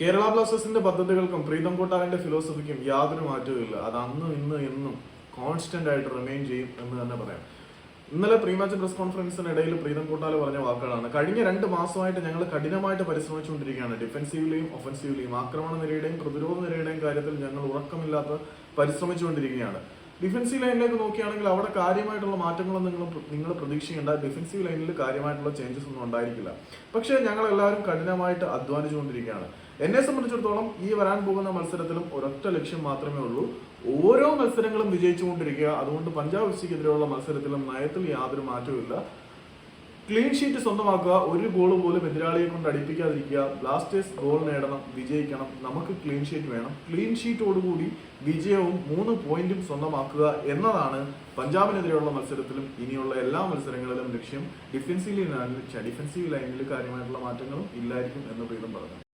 കേരള ബ്ലാസ്റ്റേഴ്സിന്റെ പദ്ധതികൾക്കും പ്രീതം കോട്ടാറിന്റെ ഫിലോസഫിക്കും യാതൊരു മാറ്റവുമില്ല അത് അന്നും ഇന്ന് എന്നും കോൺസ്റ്റന്റ് ആയിട്ട് റിമെയിൻ ചെയ്യും എന്ന് തന്നെ പറയാം. ഇന്നലെ പ്രീ മാച്ച് പ്രസ് കോൺഫറൻസിനിടയിൽ പ്രീതം കൂട്ടാൽ പറഞ്ഞ വാക്കുകളാണ്. കഴിഞ്ഞ രണ്ട് മാസമായിട്ട് ഞങ്ങൾ കഠിനമായിട്ട് പരിശ്രമിച്ചുകൊണ്ടിരിക്കുകയാണ്. ഡിഫൻസീവിലെയും ഒഫൻസീവിലെയും ആക്രമണ നിരയുടെയും പ്രതിരോധ നിരയുടെയും കാര്യത്തിൽ ഞങ്ങൾ ഉറക്കമില്ലാത്ത പരിശ്രമിച്ചുകൊണ്ടിരിക്കുകയാണ്. ഡിഫൻസീവ് ലൈനിലേക്ക് നോക്കുകയാണെങ്കിൽ അവിടെ കാര്യമായിട്ടുള്ള മാറ്റങ്ങളൊന്നും നിങ്ങൾ നിങ്ങൾ പ്രതീക്ഷിക്കേണ്ട. ഡിഫൻസീവ് ലൈനിൽ കാര്യമായിട്ടുള്ള ചേഞ്ചസ് ഒന്നും ഉണ്ടായിരിക്കില്ല. പക്ഷേ ഞങ്ങൾ എല്ലാവരും കഠിനമായിട്ട് അധ്വാനിച്ചുകൊണ്ടിരിക്കുകയാണ്. എന്നെ സംബന്ധിച്ചിടത്തോളം ഈ വരാൻ പോകുന്ന മത്സരത്തിലും ഒരൊറ്റ ലക്ഷ്യം മാത്രമേ ഉള്ളൂ. ഓരോ മത്സരങ്ങളും വിജയിച്ചുകൊണ്ടിരിക്കുക. അതുകൊണ്ട് പഞ്ചാബ് എഫ് സിക്കെതിരെയുള്ള മത്സരത്തിലും നയത്തിൽ യാതൊരു മാറ്റവുമില്ല ക്ലീൻ ഷീറ്റ് സ്വന്തമാക്കുക. ഒരു ഗോൾ പോലും എതിരാളിയെ കൊണ്ട് അടിപ്പിക്കാതിരിക്കുക. ബ്ലാസ്റ്റേഴ്സ് ഗോൾ നേടണം വിജയിക്കണം. നമുക്ക് ക്ലീൻ ഷീറ്റ് വേണം. ക്ലീൻ ഷീറ്റോടുകൂടി വിജയവും മൂന്ന് പോയിന്റും സ്വന്തമാക്കുക എന്നതാണ് പഞ്ചാബിനെതിരെയുള്ള മത്സരത്തിലും ഇനിയുള്ള എല്ലാ മത്സരങ്ങളിലും ലക്ഷ്യം. ഡിഫൻസീവ് ഡിഫൻസീവ് ലൈനിൽ കാര്യമായിട്ടുള്ള മാറ്റങ്ങളും ഇല്ലായിരിക്കും എന്ന് പ്രീതം പറഞ്ഞു.